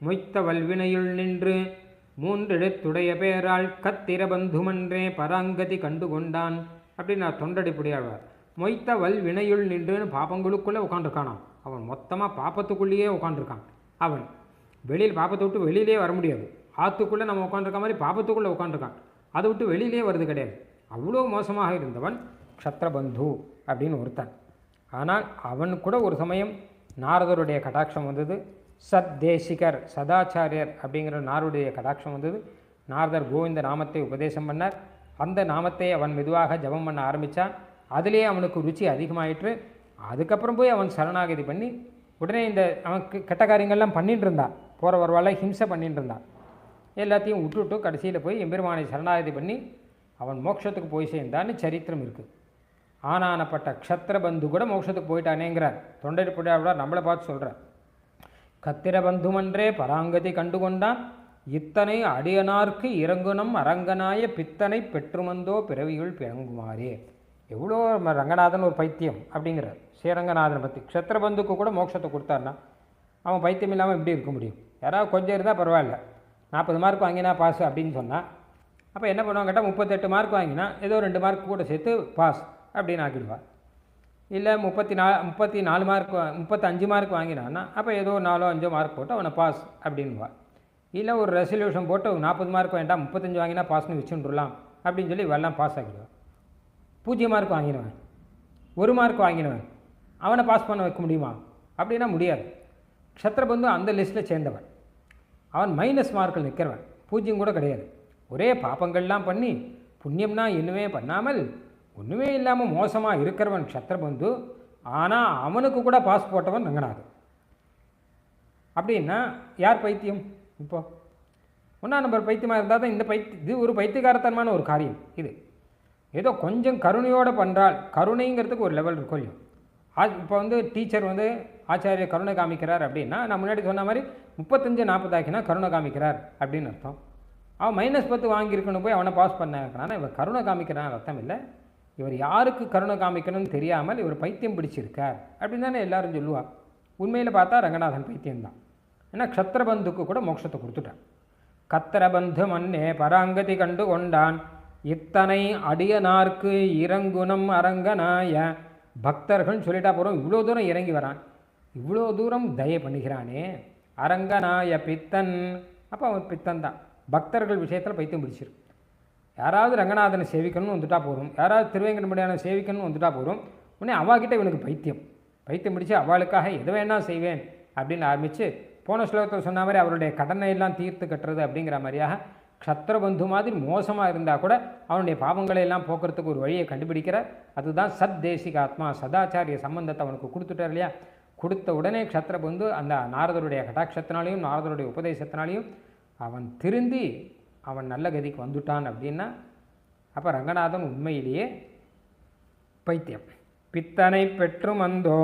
மொய்த்த வல்வினையுள் நின்று மூன்றெழுத்துடைய பேரால் கத்திரபந்துமன்றே பராங்கதி கண்டு கொண்டான் அப்படின்னு நான் தொண்டடிப்படியாழ்வார் மொய்த்த வல்வினையுள் நின்றுன்னு பாப்பங்களுக்குள்ளே உட்காந்துருக்கானான் அவன் மொத்தமாக பாப்பத்துக்குள்ளேயே உட்காந்துருக்கான் அவன் வெளியில் பாப்பத்தை விட்டு வெளியிலே வர முடியாது. ஆற்றுக்குள்ளே நம்ம உட்காந்துருக்க மாதிரி பாப்பத்துக்குள்ளே உட்காந்துருக்கான் அதை விட்டு வெளியிலே வருது கிடையாது. அவ்வளோ மோசமாக இருந்தவன் க்ஷத்ரபந்து அப்படின்னு ஒருத்தன். ஆனால் அவன் கூட ஒரு சமயம் நாரதருடைய கடாட்சம் வந்தது. சத் தேசிகர் சதாச்சாரியர் அப்படிங்கிற நாருடைய கடாட்சம் வந்தது. நாரதர் கோவிந்த நாமத்தை உபதேசம் பண்ணார். அந்த நாமத்தை அவன் மெதுவாக ஜபம் பண்ண ஆரம்பித்தான் அதிலேயே அவனுக்கு ருச்சி அதிகமாயிற்று. அதுக்கப்புறம் போய் அவன் சரணாகதி பண்ணி உடனே இந்த அவனுக்கு கெட்ட காரியங்கள்லாம் பண்ணிட்டு இருந்தான். போகிற வரவால ஹிம்சை பண்ணிட்டு இருந்தான். எல்லாத்தையும் விட்டுவிட்டு கடைசியில் போய் எம்பெருமானை சரணாகதி பண்ணி அவன் மோட்சத்துக்கு போய் சேர்ந்தான்னு சரித்திரம் இருக்குது ஆனானப்பட்ட க்ஷத்திரபந்து கூட மோட்சத்துக்கு போயிட்டானேங்கிறார். தொண்டை புடையாவிட நம்மளை பார்த்து சொல்கிறார் கத்திரபந்துமன்றே பராங்கதி கண்டு கொண்டான் இத்தனை அடியனார்க்கு இறங்குனம் அரங்கனாய பித்தனை பெற்றுமந்தோ பிறவியுள் பிறங்குமாறே. எவ்வளோ ரங்கநாதன் ஒரு பைத்தியம் அப்படிங்கிறார். ஸ்ரீரங்கநாதனை பற்றி க்ஷத்திரபந்துக்கு கூட மோட்சத்தை கொடுத்தாருன்னா அவன் பைத்தியம் இல்லாமல் எப்படி இருக்க முடியும். யாராவது கொஞ்சம் இருந்தால் பரவாயில்ல. நாற்பது மார்க் வாங்கினா பாஸ் அப்படின்னு சொன்னால் அப்போ என்ன பண்ணுவாங்க கேட்டால் முப்பத்தெட்டு மார்க் வாங்கினா ஏதோ ரெண்டு மார்க் கூட சேர்த்து பாஸ் அப்படின்னு ஆக்கிடுவாள் இல்லை முப்பத்தி நா முப்பத்தி நாலு மார்க் முப்பத்தஞ்சு மார்க் வாங்கினான்னா அப்போ ஏதோ நாலோ அஞ்சோ மார்க் போட்டு அவனை பாஸ் அப்படின்வா இல்லை ஒரு ரெசல்யூஷன் போட்டு நாற்பது மார்க் வேண்டாம் முப்பத்தஞ்சு வாங்கினா பாஸ்னு வச்சுட்டுலாம் அப்படின்னு சொல்லி இவெல்லாம் பாஸ் ஆகிடுவான் பூஜ்ஜியம் மார்க் வாங்கினவன். ஒரு மார்க் வாங்கினவன். அவனை பாஸ் பண்ண வைக்க முடியுமா? அப்படின்னா முடியாது. க்ஷத்ரபந்து அந்த லிஸ்ட்டில் சேர்ந்தவன். அவன் மைனஸ் மார்க்கில் நிற்கிறவன் பூஜ்யம் கூட கிடையாது. ஒரே பாப்பங்கள்லாம் பண்ணி புண்ணியம்னா இன்னுமே பண்ணாமல் ஒன்றுமே இல்லாமல் மோசமாக இருக்கிறவன் க்ஷத்ரபந்து ஆனால் அவனுக்கு கூட பாஸ் போட்டவன் ரங்கநாதன். அப்படின்னா யார் பைத்தியம்? இப்போ ஒன்றா நம்பர் பைத்தியமாக இருந்தால் தான் இந்த பைத்தி இது ஒரு பைத்தியகாரத்தனமான ஒரு காரியம் இது. ஏதோ கொஞ்சம் கருணையோடு பண்ணுறால் கருணைங்கிறதுக்கு ஒரு லெவல் இருக்கும் இல்லையோ? ஆ இப்போ வந்து டீச்சர் வந்து ஆச்சாரிய கருணை காமிக்கிறார் அப்படின்னா நான் முன்னாடி சொன்ன மாதிரி முப்பத்தஞ்சு நாற்பதாக்கினா கருணை காமிக்கிறார் அப்படின்னு அர்த்தம். அவன் மைனஸ் பத்து வாங்கியிருக்கணும் போய் அவனை பாஸ் பண்ண இவன் கருணை காமிக்கிறான் அர்த்தம் இல்லை. இவர் யாருக்கு கருணை காமிக்கணும்னு தெரியாமல் இவர் பைத்தியம் பிடிச்சிருக்கார் அப்படின்னு தானே எல்லாரும் சொல்லுவார் உண்மையில் பார்த்தா ரங்கநாதன் பைத்தியம்தான். ஏன்னா க்ஷத்திரபந்துக்கு கூட மோட்சத்தை கொடுத்துட்டான் கத்திரபந்து மண்ணே பராங்கதி கண்டு கொண்டான். இத்தனை அடியனார்க்கு இறங்குணம் அரங்கனாய பக்தர்கள்னு சொல்லிட்டா போகிறோம் இவ்வளோ தூரம் இறங்கி வரான். இவ்வளோ தூரம் தயை பண்ணுகிறானே. அரங்கநாய பித்தன். அப்போ அவன் பித்தன் தான் பக்தர்கள் விஷயத்தில் பைத்தியம் பிடிச்சிருக்கு. யாராவது ரங்கநாதனை சேவிக்கணும்னு வந்துட்டா போதும். யாராவது திருவேங்கடமுடியான சேவிக்கணும்னு வந்துட்டா போதும். உடனே அவாக்கிட்ட இவனுக்கு பைத்தியம். பைத்தியம் பிடிச்சு அவளுக்காக எது வேணால் செய்வேன் அப்படின்னு ஆரம்பித்து போன ஸ்லோகத்தில் சொன்ன மாதிரி அவருடைய கடனை எல்லாம் தீர்த்து கட்டுறது அப்படிங்கிற மாதிரியாக க்ஷத்ரபந்து மாதிரி மோசமாக இருந்தால் கூட அவனுடைய பாவங்களை எல்லாம் போக்குறதுக்கு ஒரு வழியை கண்டுபிடிக்கிறார். அதுதான் சத் தேசிக ஆத்மா. சதாச்சாரிய சம்பந்தத்தை அவனுக்கு கொடுத்துட்டார் இல்லையா? கொடுத்த உடனே க்ஷத்ரபந்து அந்த நாரதருடைய கடாட்சத்தினாலையும் நாரதருடைய உபதேசத்தினாலையும் அவன் திருந்தி அவன் நல்ல கதிக்கு வந்துட்டான் அப்படின்னா அப்போ ரங்கநாதன் உண்மையிலேயே பைத்தியம். பித்தனை பெற்று வந்தோ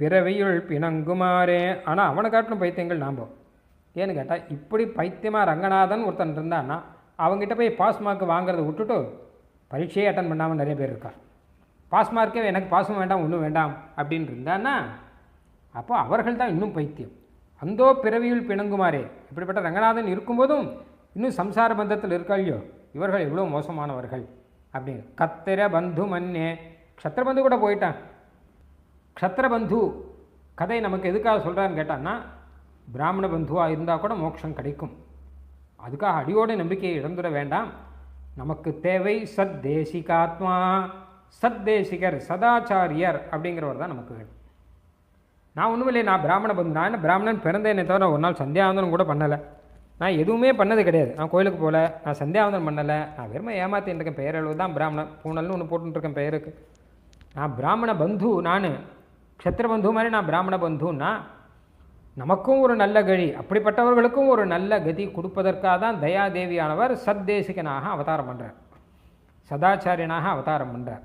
பிறவியுள் பிணங்குமாறே. ஆனால் அவனை காட்டிலும் பைத்தியங்கள் நாம் ஏன்னு கேட்டால் இப்படி பைத்தியமாக ரங்கநாதன் ஒருத்தன் இருந்தான்னா அவங்ககிட்ட போய் பாஸ் மார்க் வாங்குறதை விட்டுட்டு பரீட்சையே அட்டன் பண்ணாமல் நிறைய பேர் இருக்கார் பாஸ் மார்க்கே எனக்கு பாஸும் வேண்டாம் ஒன்றும் வேண்டாம் அப்படின்னு இருந்தான்னா அப்போ அவர்கள் தான் இன்னும் பைத்தியம். அந்தோ பிறவியுள் பிணங்குமாறே. இப்படிப்பட்ட ரங்கநாதன் இருக்கும்போதும் இன்னும் சம்சார பந்தத்தில் இருக்காளியோ இவர்கள் எவ்வளோ மோசமானவர்கள்? அப்படின்னு. கத்திர பந்து மன்னே. க்ஷத்திரபந்து கூட போயிட்டான். க்ஷத்திரபந்து கதை நமக்கு எதுக்காக சொல்கிறான்னு கேட்டான்னா பிராமண பந்துவாக இருந்தால் கூட மோட்சம் கிடைக்கும். அதுக்காக அடியோட நம்பிக்கையை இழந்துட வேண்டாம். நமக்கு தேவை சத் தேசிகாத்மா சத் தேசிகர் சதாச்சாரியர் அப்படிங்கிறவர் தான் நமக்கு வேணும். நான் ஒன்றும் இல்லை நான் பிராமண பந்து நான் என்ன பிராமணன் பிறந்தேனே தவிர ஒரு நாள் சந்தியாவந்தனம் கூட பண்ணலை. நான் எதுவுமே பண்ணது கிடையாது. நான் கோயிலுக்கு போகல. நான் சந்தியாவந்தனம் பண்ணலை. நான் வெறுமை ஏமாத்தின்னு இருக்கேன். பெயரளவு தான் பிராமணன். பூனல்னு ஒன்று போட்டுருக்கேன் பெயருக்கு. நான் பிராமண பந்து நான். க்ஷத்திர பந்து மாதிரி நான் பிராமண பந்துன்னா நமக்கும் ஒரு நல்ல கழி அப்படிப்பட்டவர்களுக்கும் ஒரு நல்ல கதி கொடுப்பதற்காக தான் தயாதேவியானவர் சத்தேசிகனாக அவதாரம் பண்ணுறார் சதாச்சாரியனாக அவதாரம் பண்ணுறார்